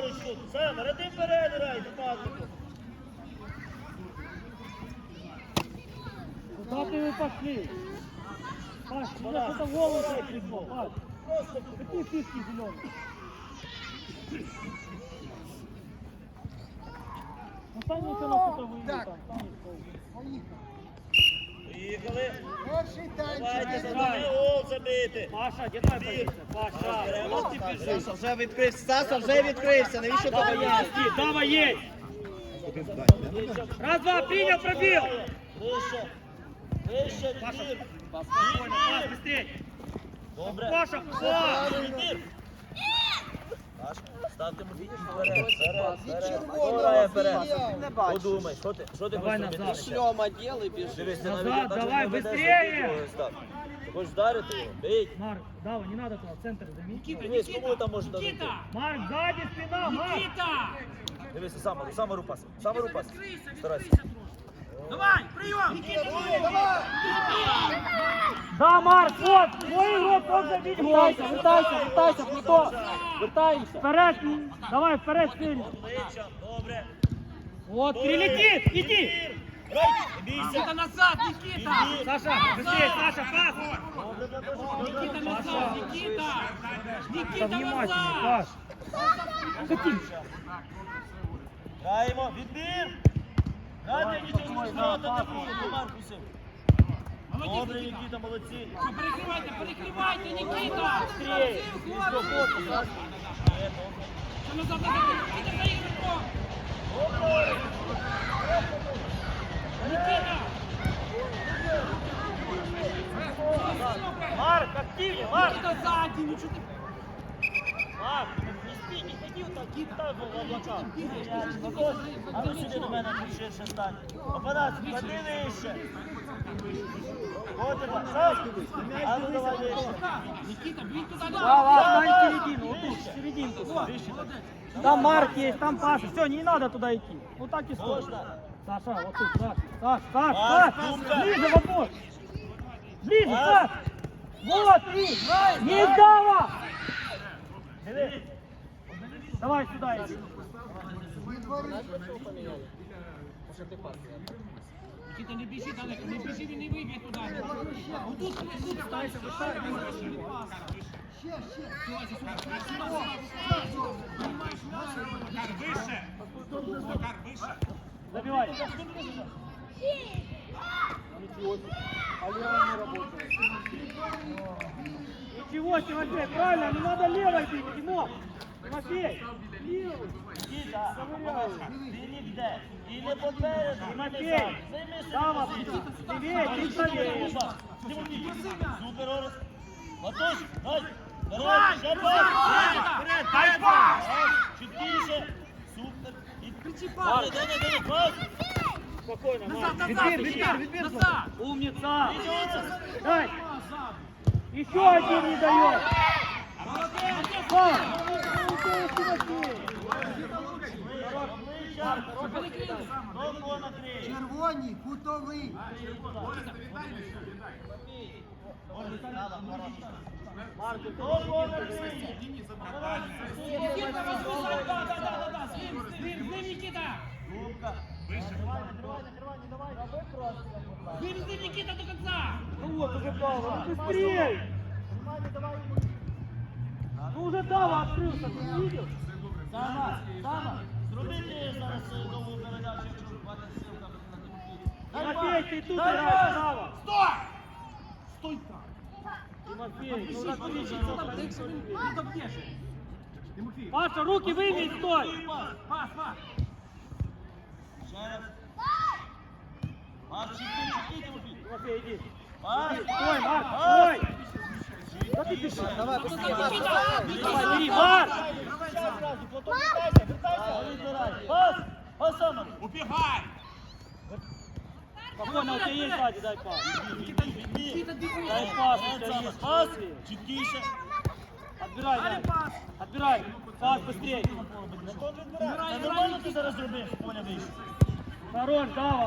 Праворуч тут. Сам, ради вперед грай, Патріку. Куда ты вы пошли? Паш, тебе что-то в голову пришло, Паш. Просто Какие фишки зеленые? Ну там еще на что-то выйдет Так. там, там есть Поїхали. Перший танчик. Давайте гол забити. Паша, дітай позицію. Паша. Саша вже відкрився. Саша вже відкрився. Навіщо тебе є? Дава є. Раз, два, прийняв, пробіг. Вище. Вище, Паша. Паша, спокійно, Паш, быстрей. Добре. Паша, Паш. Відбір. Паша, ставте мобільніше вперед, вперед, вперед. червоного Хто грає вперед? зріяв. Не бачиш. Подумай, що ти, що ти Давай хочеш назад. робити? Шльома діли біжи. Дивись, ти Назад, навіть так давай, не ведеш, быстрее. забий його, став. Ти хочеш вдарити його? Бий. Марк, давай, не надо туда, центр займи. Дивись, кому там може дати? Марк, сзади спина, Марк. Дивись, сам, сам руку пас. Сам руку пас. Старайся. Да, Марк, вот, твой игрок, он забить Вытайся, вытайся, вытайся, Плато. Вытаемся. Вперед, давай, вперед, сильно. Обличчя, добре. Вот, перелетит, иди. Грай, не бійся. назад, Никита! Саша, быстрее, Саша, пас. Никита назад, Никита! Да Никита внимательно, назад! Паш. Хотим. Граємо, відбір. Грайте, нічого не зробити не буде, Маркусів. Добре, Нікіта, молодці. Перекривайте, перекривайте, Никита! Быстрее. Свободу, так? Е, добре. Що назад, назад, Никита за ігроком! Никита! Марк, активнее, Марк! Никита сзади, ну что ты... Марк, не стій, не ходив так, кіт так в облаках. А ну сюди до мене ширше стань. Опадать, клади вище. От тебе, сам. А ну давай вище. Никита, блин, туда Да, давай! ладно, стань в середину, вот тут, в серединку. Там Марк есть, там Паша. Все, не надо туда идти. Вот так и стой. Саша, вот тут, Саш, Саш, Саш, Саш, ближе, вопрос. Ближе, Пас. Саш. Вот, не дава. Диви. Давай сюда иди. Никита, не бежи далеко, не бежи, не выбей туда! Вот тут, тут, ставься, выше, Ще, ще. Забивай. Ничего, Тимофей, правильно, не надо левой бить, Тимон. Тимофей, левый. Кіта, ти ніде. І не попереду, і не Тимофей, ззаду. Займи Сава, собі. левее, чуть правее. Тимофій, Супер, Орес. Матуш, дай. Давай, ще пас. Вперед, дай пас. Чіткіше. Супер. І Марк, дай, дай, дай, пас. Спокойно, Назад, Марк. назад, Відбір, відбір, Никита, відбір. назад! Умница. Идёте. Дай. Еще один не дает. Червоні, кутовий. Никита, разбежать, да, да, да, да, с вот, уже Дава, ну быстрее. Ну уже Дава открылся, ты видел? Сама, сама. Зробити зараз нову передачу, якщо хватить сил там на Тимофій. Тимофей, ты тут пас! Дава. Стой! Стой там! Тимофей, ну Что отлично. там, где же? Тимофей! Паша, руки выми, стой. Пас, пас! Ще раз. Марк, чекай, чекай, Тимофій. Тимофей, иди. Стой. Давай. Пас, пас дай пас. Дай. Отбирай. Отбирай. Пас быстрее.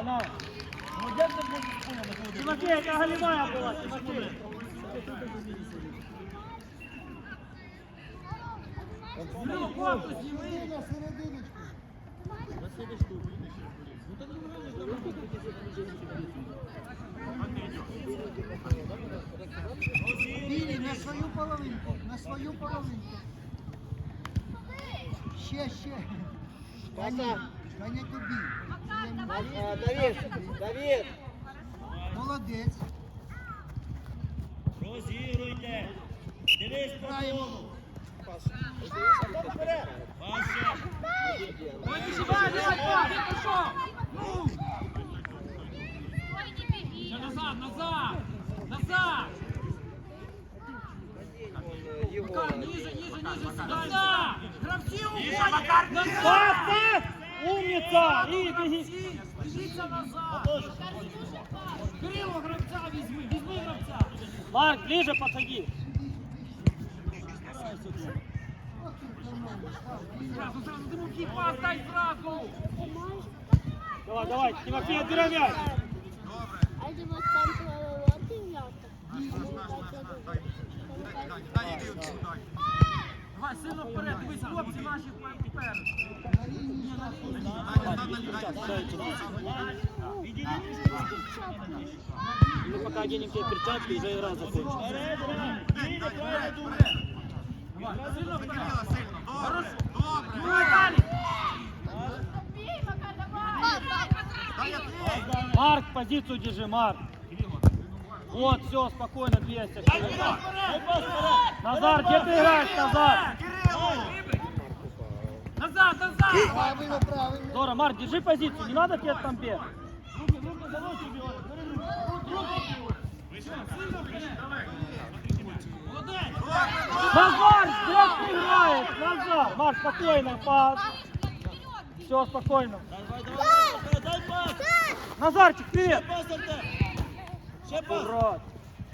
На. Тимофей, это голевая была, Тимофей. Кирило, корпус. Ти на серединочку. Білі, на свою половинку, на свою половинку. Ще, ще. Таня, Таня тобі. Е, Давид, Давид. Молодець. Розігруйте. Дивись по Граємо. колу. Паще. Ой, біжи, давай, давай, пас, він пішов. Ну. Ще назад, назад. Назад. Макар, ниже, ниже, ниже, сюди. Назад. Гравці уходять. Назад. Пас, пас! Умница! И беги! Гравці, Біжіться назад. Кирило, гравця візьми, візьми гравця. Марк, ближе подходи. Зразу, зразу, ти руки пас, дай зразу. Давай, давай, Тимофей, отбирай мяч. Hadi bak sen tuvalı atayım ya. Давай, сильно вперед, дивись, хлопці наші вперед. Мы пока оденем тебе перчатки, уже игра закончится. Ну. Марк, позицию держи, Марк. Вот, все, спокойно, 200. Дай пас вперед. Назар, где ты играешь, Назар? Назад, назад. Правильно, правильно. Здорово, Марк, держи позицию, не надо тебе там бегать. Руки, руки, за руки бігай. Молодець. Назар, где ты играешь? Назар, Марк, спокойно, пас. Все, спокойно. Давай, давай, дай пас. Назарчик, Ще привет. пас, Артем. Ще пас. Урод.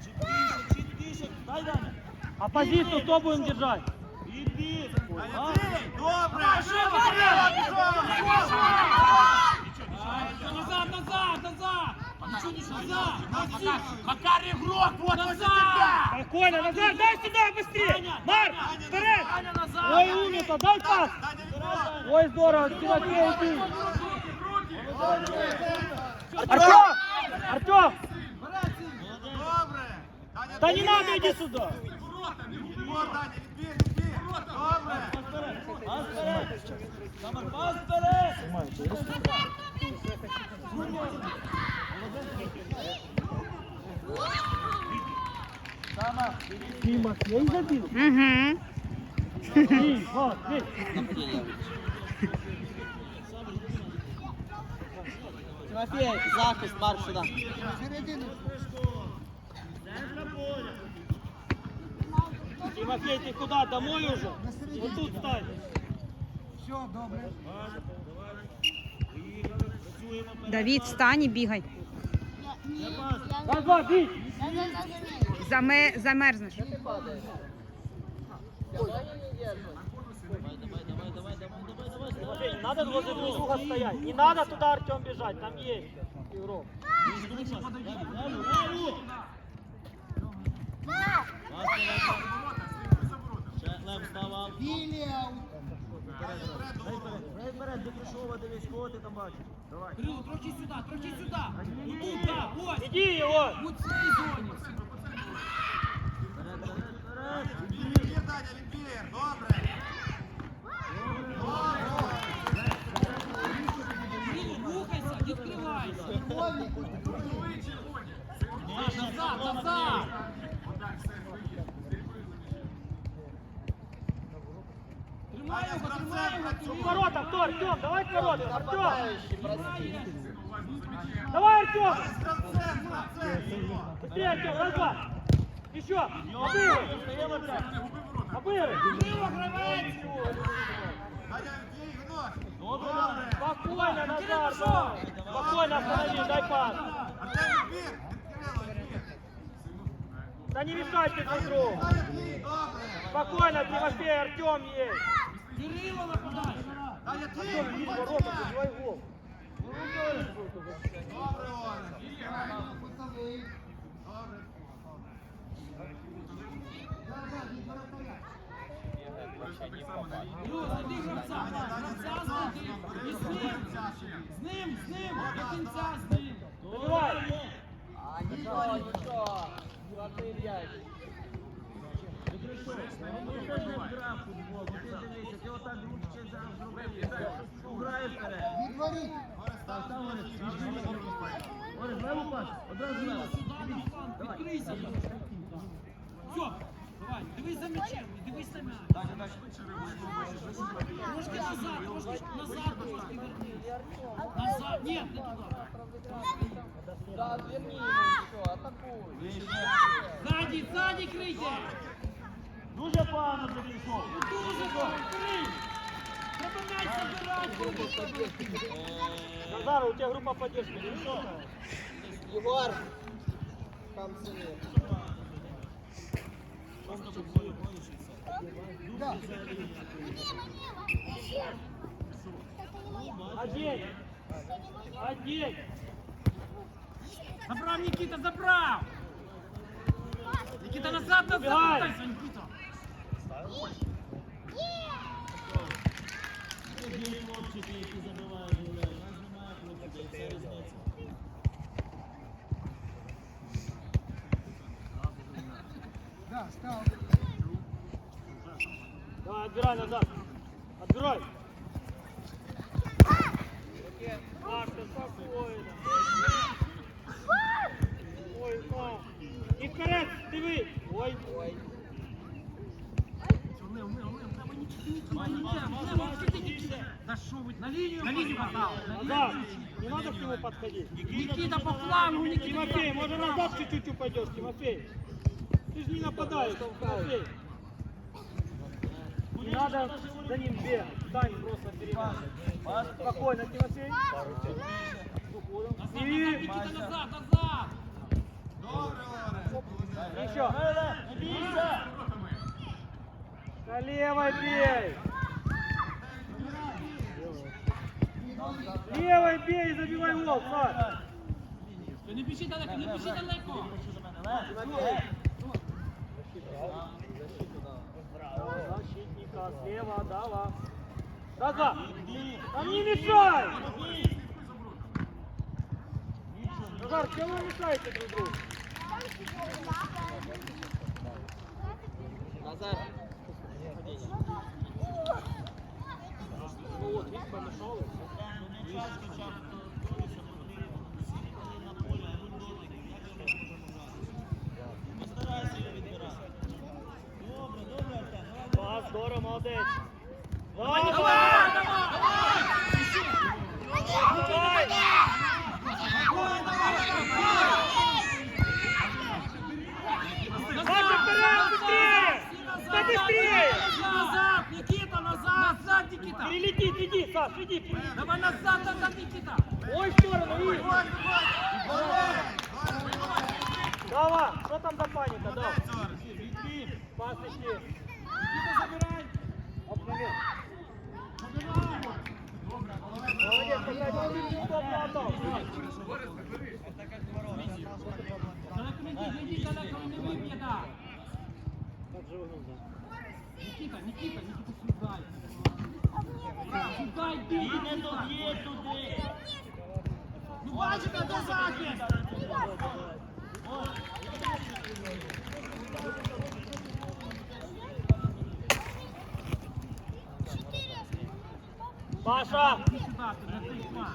Чуть більше, чуть більше. Дай, Даня. А позицию кто будем держать? А? Назад, назад, назад. Назад. Макар, игрок, вот назад. Спокойно, Назар, дай сюда быстрее. Марк, вперед. Назад. Ой, умница, дай пас. Ой, здорово, Тимофей, иди. Артем! Артем! Да не надо, иди сюда. Пас вперед. Самар, пас вперед. Самар, Тимофей забил? Угу. Тимофей. Тимофей, захист, марш сюди. Серединочку. Тимофей, ты куда? Домой уже? Вот тут стань. Все, добре. Давід, пасом. встань і бігай. Раз, два, бей. Заме... Замерзнеш. Давай, давай, давай, давай, давай, давай, давай. Тимофей, не надо возле друг друга стоять. Не надо туда, Артем, бежать. Там есть игрок. Леву, Лев здавав. Вільям! Дай вперед, до Кришова дивись, кого ти там бачиш. Давай. Кирило, трохи сюди, трохи сюди. Отут, так, ось. Іди його. У цій зоні. Вперед, вперед, вперед. Відбір, Даня, відбір. Добре. Добре. Ворота, кто? Артем, давай в ворота. Артем. Давай, Артем. Быстрее, Артем, раз, два. Еще. Добре, Даня. Спокойно, Назар, давай. Спокойно останови, дай пас. Да не мешайте друг другу. Спокойно, Тимофей, Артем есть. Кирило нападай. Артем, иди в ворота, забивай гол. Кутовий. Да, да, від воротаря. Плюс, іди гравця, гравця знайди. І з ним, з ним, з ним, до кінця з ним. Забивай. А, нічого, нічого. Золотий м'яч. Відворіть. Сюди на фланг, відкрийся. Все, давай, дивись за м'ячем, дивись на м'яч. Трошки назад, трошки назад, трошки верни. Назад, ні, не туди. Да, верни его, все, атакуй. Ззаді, ззаді крийте. Дуже погано тобі йшов. Дуже добре, крий. Треба м'яч забирати. Назар, у тебя группа поддержки. не что? Егор. Там сыны. Да. Одень. Одень. Забрав Нікіта, забрав. Нікіта назад, назад, Бігай. вертайся, Нікіта. Є хлопчики, які забивають голи. У нас немає хлопчиків, це різниця. Да, став. Давай, отбирай назад. Отбирай. Марта, спокойно. Ой, на. І вперед, диви. Ой, ой. Да що ви, на лінію на лінію поставили. Назад. Не надо к нему подходить. Нікіта по флангу, Нікіта. Тимофей, можно назад чуть-чуть упадешь, Тимофей. Ты же не нападаешь, Тимофей. Не надо за ним бегать. Стань просто перед ним. Спокойно, Тимофей. С уходом. Назад, назад, И Нікіта, назад, назад. еще. Не бійся! На левой бей. Левой бей и забивай гол, Саш. Та Не біжи далеко, не біжи далеко. Защитника слева, дава. Назад. Там не мешай. Назар, чего вы мешаете друг другу? Назар. Ну вот, видишь, помешал. и всё. Не час хоча б готуйся, потрібно. Всі коли на полі, а він дотик. Як же можна допомагати? Постарайся його відбирати. Добре, добре, Артем. давай, Да, здорово, молодец. Давай, Перелети, иди, Саш, иди. Давай назад, назад, Никита! Ой, в сторону, иди. Давай, что там за паника, да? Пас ищи. Забирай! Обновил. Молодец, какая очень удобно отдал. Далеко не йди, не йди далеко, він не да! Как же выгнал, да? Никита, Никита, Никита, сюда! Сюда йди, І не Никита! доб'є туди. Ну бачите, де захист! Паша! Іди сюди, ти на тих два.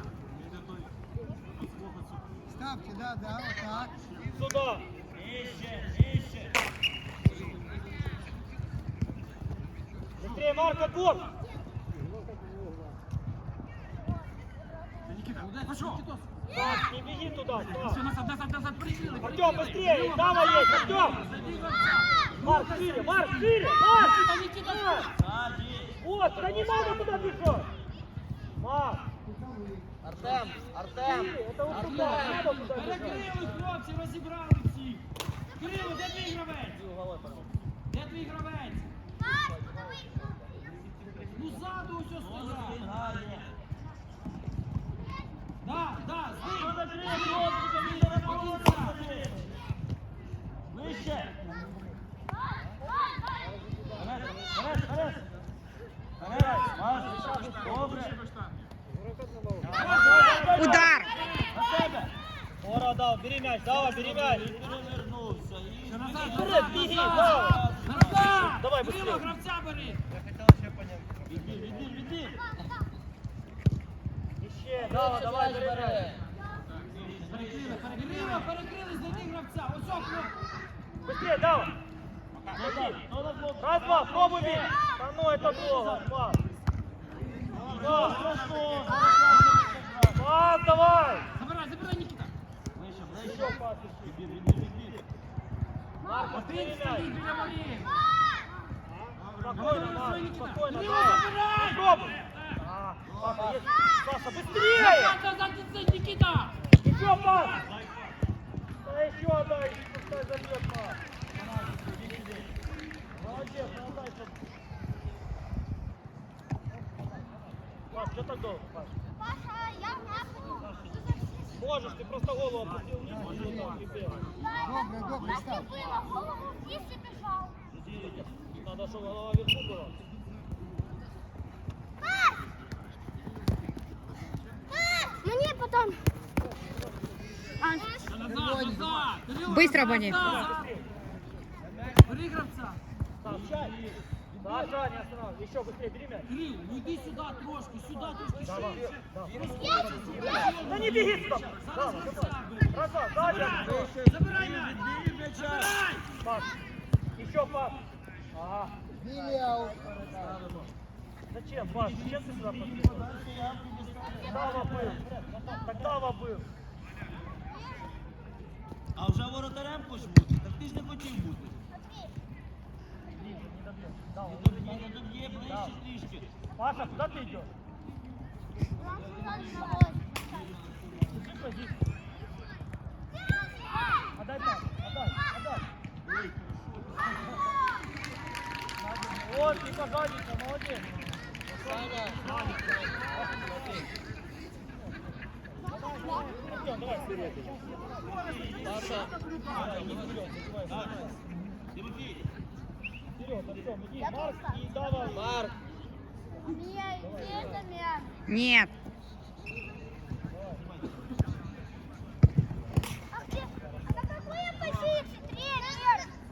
Ставьте, да, да, вот так. Сюда! Нижче, нижче. Быстрее, Марк, отбор! пошел! Саш, не беги туда, Все, Саш. назад, назад, назад, прикрили! Артем, быстрее! Дама есть, Артем! Зайди, гравця! Марк, шире, Марк, шире! Марк! Никита, Никита! Ззаді. Вот, да не надо туда бежать! Марк, Артем, Артем. шире, это вот туда, не надо туда бежать! Перекрили, хлопці, розібрали всіх! Кирило, де твій гравець? Де твій гравець? Ну ззаду ось ось Удар! Ора дав, бери м'яч, Дава, бери м'яч! Перевернувся. Бери, біги, Дава! Давай, быстрее! Іще, Дава, давай, бери м'яч. Перекрили, перекрили, перекрили, знайди гравця. Ось окно. Быстрее, Дава. Раз, два, пробуй бить. Да ну, это долго. Пас. Пас, Хорошо. пас, давай. Забирай, забирай, Нікіта. Еще пас. Відбір, відбір, відбір. Марко, Один бери стоїть мяч. біля воріт. Спокойно, Марко, спокойно. Кирило, Дава. забирай! Пробуй. Паша, есть. Саша, быстрее. Нікіта! Еще пас. Да еще отдай, пускай забьет пас. Молодец, молодец. Пас, что так долго, Паш? Паша, я могу. Можешь, ты просто голову опустил вниз и вот так и бегай. Добре, добре, Так став. и было, голову вниз и бежал. Надо, чтобы голова вверху была. Пас! Пас! А! Кирило, Быстро, назад. Бери. Саша, Саша, не останавливай. Еще быстрее, бери мяч. Кирил, ну йди сюди трошки, сюди трошки Давай, ширше. да. не беги сюда. Бери. Два, дальше. Забирай м'яч! Забирай! Пас. Еще пас. Ага. Аут. Зачем, Паш? Зачем ты сюда подбежал? Дава был. Так Дава был. А вже воротарем хочеш бути? Так ти ж не хотів бути. Дава. Ти тут не доб'є ближче трішки. Паша, куда ты идешь? Держи позицию. Отдай пас. Отдай. Отдай. Вот, не погодите, молодец. Нет.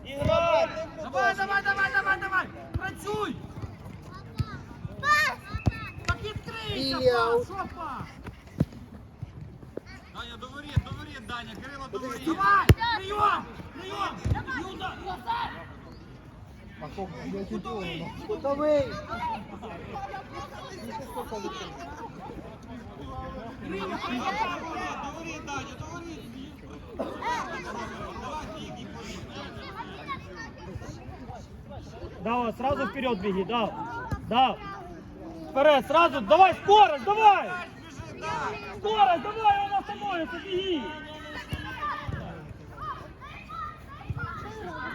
Играй. Давай, давай, давай, давай, давай! Працюй! Пас! Так відкрийся, Білі аут. пас! Що пас? Даня, до воріт, до воріт, Даня, Кирило, до воріт. Давай! Прийом! Прийом! Юда! Кутовий! Кутовий. Кирило, прийом! До воріт, Даня, до воріт. Дава, сразу вперед беги, да. Да. Вперед, сразу, давай, скорость, давай! Скорость, давай, он остановится, беги!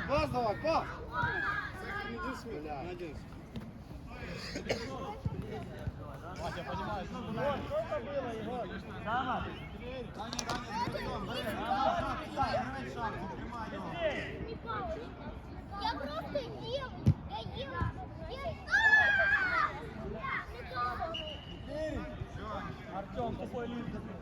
Пас давай, пас. Вот, что это было, Егор? Дава. Быстрее. Я просто ел. Я ел. Я ел. Артем, тупой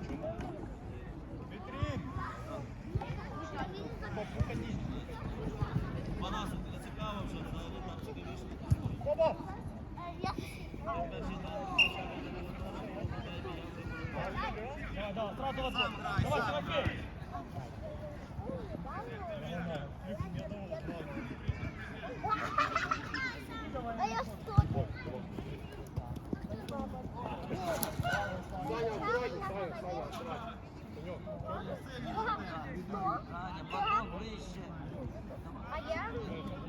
Даня, потом ближче. А я?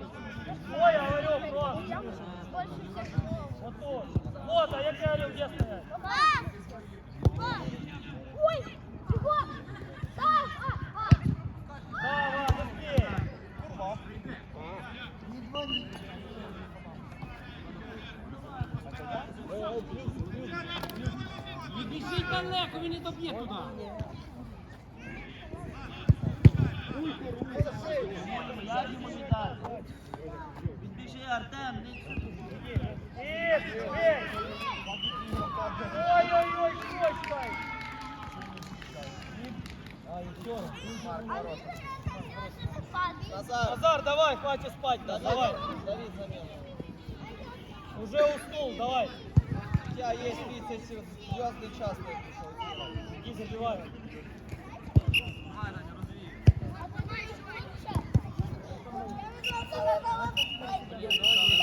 Ой-ой-ой, все. Назар. Назар, давай, хватит спать, да, давай. Давид замену. Уже уснул, давай. У тебя есть 30 звездный час ты пришел. Иди забивай. А